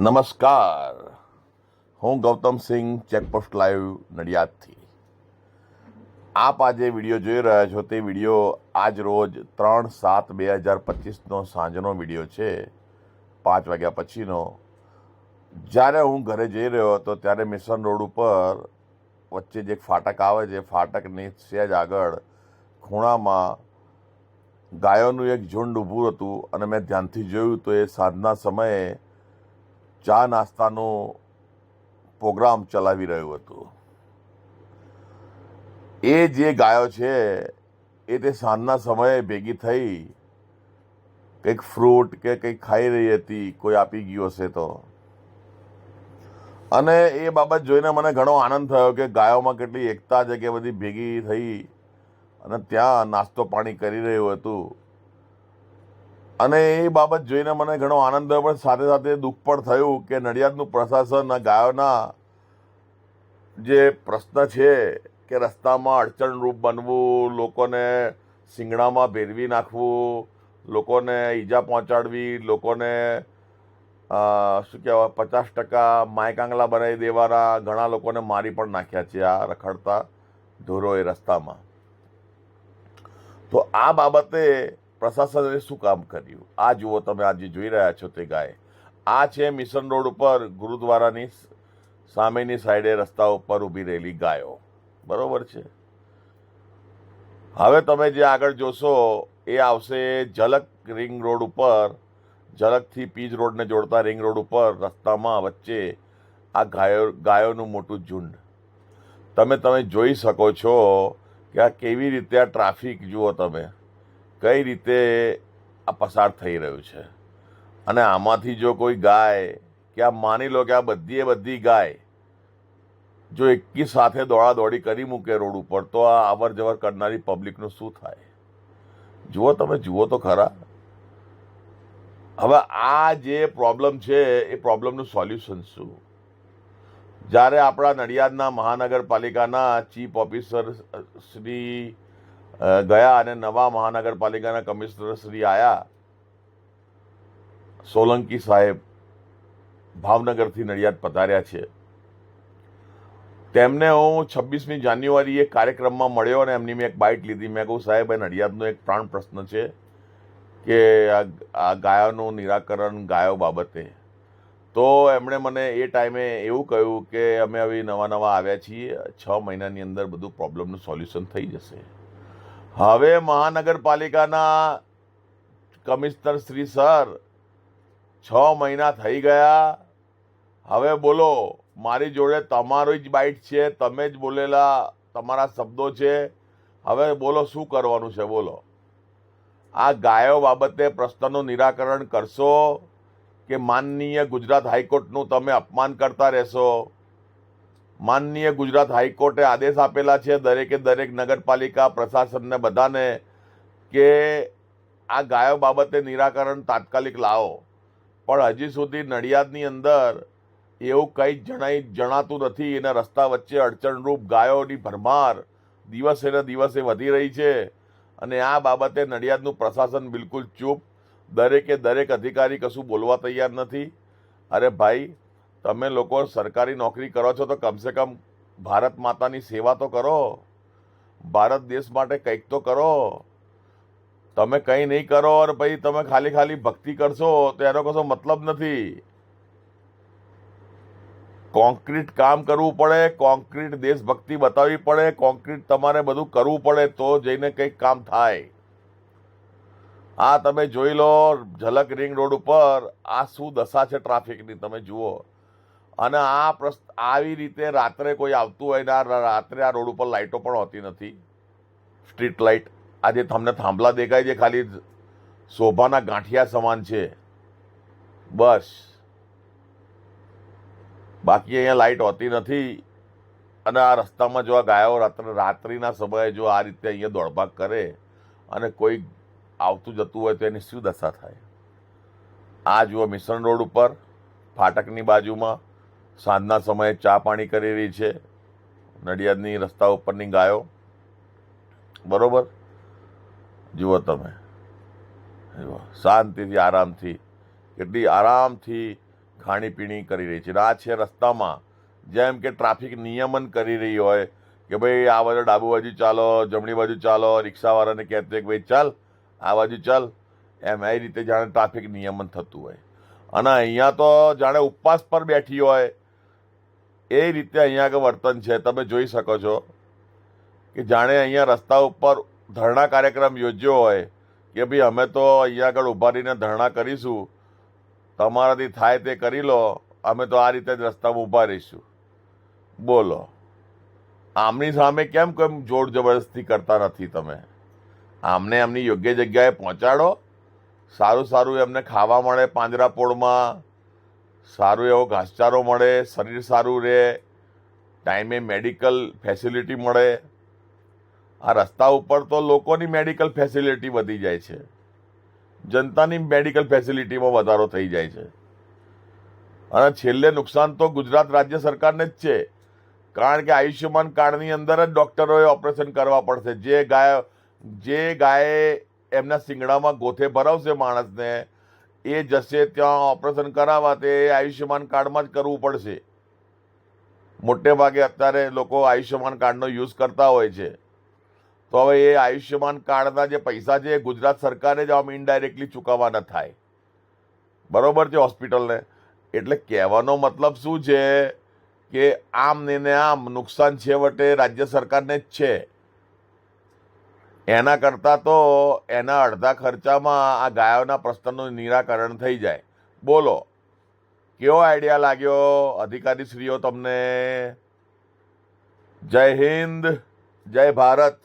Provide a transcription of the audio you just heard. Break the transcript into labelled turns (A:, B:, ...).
A: નમસ્કાર. હું Gautam Singh checkpost live નડિયાદથી. આપ આજે વીડિયો જોઈ રહ્યા છો, તે વીડિયો આજ રોજ ત્રણ સાત બે હજાર પચીસનો સાંજનો વીડિયો છે, પાંચ વાગ્યા પછીનો. જ્યારે હું ઘરે જઈ રહ્યો હતો, ત્યારે મિશન રોડ ઉપર વચ્ચે જે ફાટક આવે છે, ફાટકની સહેજ આગળ ખૂણામાં ગાયોનું એક ઝુંડ ઊભું હતું અને મેં ધ્યાનથી જોયું તો એ સાંજના સમયે ચા નાસ્તાનો પ્રોગ્રામ ચલાવી રહ્યું હતું. એ જે ગાયો છે, એ તે સાંજના સમયે ભેગી થઈ કંઈક ફ્રૂટ કે કંઈક ખાઈ રહી હતી, કોઈ આપી ગયું હશે તો. અને એ બાબત જોઈને મને ઘણો આનંદ થયો કે ગાયોમાં કેટલી એકતા છે કે બધી ભેગી થઈ અને ત્યાં નાસ્તો પાણી કરી રહ્યું હતું. અને એ બાબત જોઈને મને ઘણો આનંદ થયો, પણ સાથે સાથે દુઃખ પણ થયું કે નડિયાદનું પ્રશાસન આ ગાયોના જે પ્રશ્ન છે કે રસ્તામાં અડચણરૂપ બનવું, લોકોને શિંગડામાં ભેરવી નાખવું, લોકોને ઈજા પહોંચાડવી, લોકોને શું કહેવાય, પચાસ ટકા માયકાંગલા બનાવી દેવાના ઘણા લોકોને મારી પણ નાખ્યા છે આ રખડતા ઢોરોએ રસ્તામાં. તો આ બાબતે પ્રશાસને શું કામ કર્યું? આ જુઓ તમે આજે જોઈ રહ્યા છો તે ગાય. આ છે મિશન રોડ ઉપર ગુરુદ્વારાની સામેની સાઈડે રસ્તા ઉપર ઊભી રહેલી ગાયો. બરોબર છે? હવે તમે જે આગળ જોશો, એ આવશે ઝલક રિંગ રોડ ઉપર, ઝલકથી પીજ રોડને જોડતા રિંગ રોડ ઉપર, રસ્તામાં વચ્ચે આ ગાયો, ગાયોનું મોટું ઝુંડ. તમે તમે જોઈ શકો છો કે આ કેવી રીતે આ ટ્રાફિક જુઓ તમે. કઈ રીતે આ પસાર થઈ રહ્યું છે? અને આમાંથી જો કોઈ ગાય, કે આ માની લો કે આ બધી એ બધી ગાય, જો એકી સાથે દોડા દોડી કરી મૂકે રોડ ઉપર, તો આ અવર જવર કરનારી પબ્લિકનું શું થાય? જુઓ તમે, જુઓ તો ખરા. હવે આ જે પ્રોબ્લેમ છે, એ પ્રોબ્લેમનું સોલ્યુશન શું? જ્યારે આપણા નડિયાદના મહાનગરપાલિકાના ચીફ ઓફિસર શ્રી ગયા અને નવા મહાનગરપાલિકાના કમિશનર શ્રી આયા સોલંકી સાહેબ ભાવનગરથી નડિયાદ પધાર્યા છે. તેમને હું છવ્વીસમી જાન્યુઆરીએ કાર્યક્રમમાં મળ્યો અને એમની મેં એક બાઇટ લીધી. મેં કહું, સાહેબ, એ નડિયાદનો એક પ્રાણ પ્રશ્ન છે કે આ ગાયોનું નિરાકરણ ગાયો બાબતે. તો એમણે મને એ ટાઈમે એવું કહ્યું કે અમે હવે નવા નવા આવ્યા છીએ. છ મહિનાની અંદર બધું પ્રોબ્લેમનું સોલ્યુશન થઈ જશે. હવે મહાનગરપાલિકાના કમિશનર શ્રી સર છ મહિના થઈ ગયા. હવે બોલો, મારી જોડે તમારી જ બાઇટ છે, તમે જ બોલેલા તમારા શબ્દો છે. હવે બોલો, શું કરવાનું છે, બોલો? આ ગાયો બાબતે પ્રશ્નનું નિરાકરણ કરશો કે માનનીય ગુજરાત હાઈકોર્ટનું તમે અપમાન કરતા રહેશો? માનનીય ગુજરાત હાઈકોર્ટે આદેશ આપેલા છે દરેકે દરેક નગરપાલિકા પ્રશાસનને બધાને કે આ ગાયો બાબતે નિરાકરણ તાત્કાલિક લાવો. પણ હજી સુધી નડિયાદની અંદર એવું કંઈ જણાઈ જણાતું નથી. એના રસ્તા વચ્ચે અડચણરૂપ ગાયોની ભરમાર દિવસે ને દિવસે વધી રહી છે અને આ બાબતે નડિયાદનું પ્રશાસન બિલકુલ ચૂપ. દરેકે દરેક અધિકારી કશું બોલવા તૈયાર નથી. અરે ભાઈ તમે લોકો સરકારી નોકરી કરો છો તો કમસે કમ ભારત માતાની સેવા તો કરો. ભારત દેશ માટે કંઈક તો કરો. તમે કંઈ નહીં કરો અને પછી તમે ખાલી ખાલી ભક્તિ કરશો, તો એનો કશો મતલબ નથી. કોન્ક્રીટ કામ કરવું પડે કોન્ક્રીટ દેશભક્તિ બતાવવી પડે કોન્ક્રીટ તમારે બધું કરવું પડે તો જઈને કંઈક કામ થાય. આ તમે જોઈ લો ઝલક રિંગ રોડ ઉપર, આ શું દશા છે ટ્રાફિકની તમે જુઓ. અને આ પ્રશ્ન આવી રીતે રાત્રે કોઈ આવતું હોય ને આ રાત્રે આ રોડ ઉપર લાઇટો પણ હોતી નથી. સ્ટ્રીટ લાઇટ આ જે તમને થાંભલા દેખાય છે ખાલી શોભાના ગાંઠિયા સમાન છે. બસ. બાકી અહીંયા લાઇટ હોતી નથી. અને આ રસ્તામાં જો આ ગાયો રાત્રે, રાત્રિના સમયે જો આ રીતે અહીંયા દોડભાગ કરે અને કોઈ આવતું જતું હોય તો એની શું દશા થાય? આ જુઓ મિશન રોડ ઉપર, ફાટકની બાજુમાં સાંજના સમયે ચા પાણી કરી રહી છે. નડિયાદની રસ્તા ઉપરની ગાયો. બરોબર? જુઓ તમે. જુઓ. શાંતિથી, આરામથી, કેટલી આરામથી ખાણીપીણી કરી રહી છે. આ છે રસ્તામાં. જેમ કે ટ્રાફિક નિયમન કરી રહી હોય કે ભાઈ, આ બાજુ ડાબુ બાજુ ચાલો, જમણી બાજુ ચાલો, રિક્ષાવાળાને કહેતો કે ભાઈ, ચાલ, આ બાજુ ચાલ. એમ એ રીતે જાણે ટ્રાફિક નિયમન થતું હોય. અને અહીંયા તો જાણે ઉપવાસ પર બેઠી હોય. એ રીતે અહીંયા આગળ વર્તન છે. તમે જોઈ શકો છો કે જાણે અહીંયા રસ્તા ઉપર ધરણા કાર્યક્રમ યોજ્યો હોય કે ભાઈ અમે તો અહીંયા આગળ ઊભા રહીને ધરણા કરીશું. તમારાથી થાય તે કરી લો. અમે તો આ રીતે જ રસ્તામાં ઊભા રહીશું. બોલો. આમની સામે કેમ કેમ જોર જબરદસ્તી કરતા નથી તમે? આમને એમની યોગ્ય જગ્યાએ પહોંચાડો. સારું સારું એમને ખાવા મળે પાંજરાપોળમાં સારું એવો ઘાસચારો મળે, શરીર સારું રહે ટાઈમે મેડિકલ ફેસિલિટી મળે. આ રસ્તા ઉપર તો લોકોની મેડિકલ ફેસિલિટી વધી જાય છે. જનતાની મેડિકલ ફેસિલિટીમાં વધારો થઈ જાય છે. અને છેલ્લે નુકસાન તો ગુજરાત રાજ્ય સરકારને જ છે. કારણ કે આયુષ્યમાન કાર્ડની અંદર જ ડૉક્ટરોએ ઓપરેશન કરવા પડશે. જે ગાય, જે ગાયે એમના શિંગડામાં ગોથે ભરાવશે માણસને એ જશે ત્યાં ઓપરેશન કરાવવા તે આયુષ્યમાન કાર્ડમાં જ કરવું પડશે. મોટે ભાગે અત્યારે લોકો આયુષ્યમાન કાર્ડનો યુઝ કરતા હોય છે. તો હવે એ આયુષ્યમાન કાર્ડના જે પૈસા છે ગુજરાત સરકારે જ આમ ઇનડાયરેક્ટલી ચૂકવવાના થાય. બરોબર છે હોસ્પિટલને? એટલે કહેવાનો મતલબ શું છે કે આમ ને આમ નુકસાન છેવટે રાજ્ય સરકારને જ છે. એના કરતાં તો એના અડધા ખર્ચામાં આ ગાયોના પ્રશ્નનું નિરાકરણ થઈ જાય. બોલો, કેવો આઈડિયા લાગ્યો? અધિકારીશ્રીઓ તમને? જય હિન્દ, જય ભારત.